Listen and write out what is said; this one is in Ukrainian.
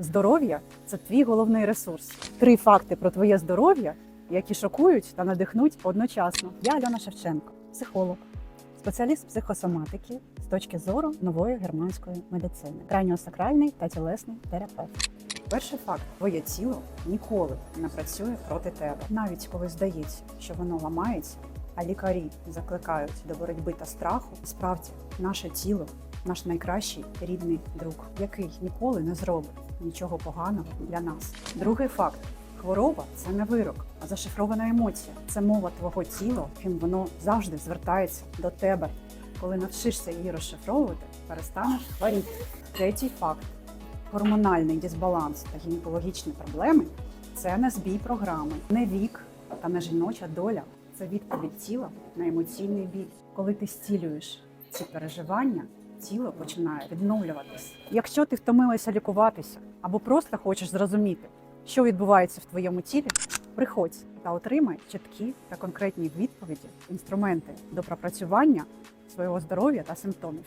Здоров'я це твій головний ресурс. Три факти про твоє здоров'я, які шокують та надихнуть одночасно. Я Альона Шевченко, психолог, спеціаліст психосоматики з точки зору нової германської медицини, крайньосакральний та тілесний терапевт. Перший факт: твоє тіло ніколи не працює проти тебе, навіть коли здається, що воно ламається. А лікарі закликають до боротьби та страху. Справді, наше тіло наш найкращий рідний друг, який ніколи не зробить нічого поганого для нас. Другий факт: хвороба це не вирок, а зашифрована емоція. Це мова твого тіла, ким воно завжди звертається до тебе. Коли навчишся її розшифровувати, перестанеш хворіти. Третій факт: гормональний дисбаланс та гінекологічні проблеми це не збій програми, не вік та не жіноча доля. Це відповідь тіла на емоційний біль. Коли ти зцілюєш ці переживання, тіло починає відновлюватись. Якщо ти втомилася лікуватися або просто хочеш зрозуміти, що відбувається в твоєму тілі, приходь та отримай чіткі та конкретні відповіді, інструменти до пропрацювання свого здоров'я та симптомів.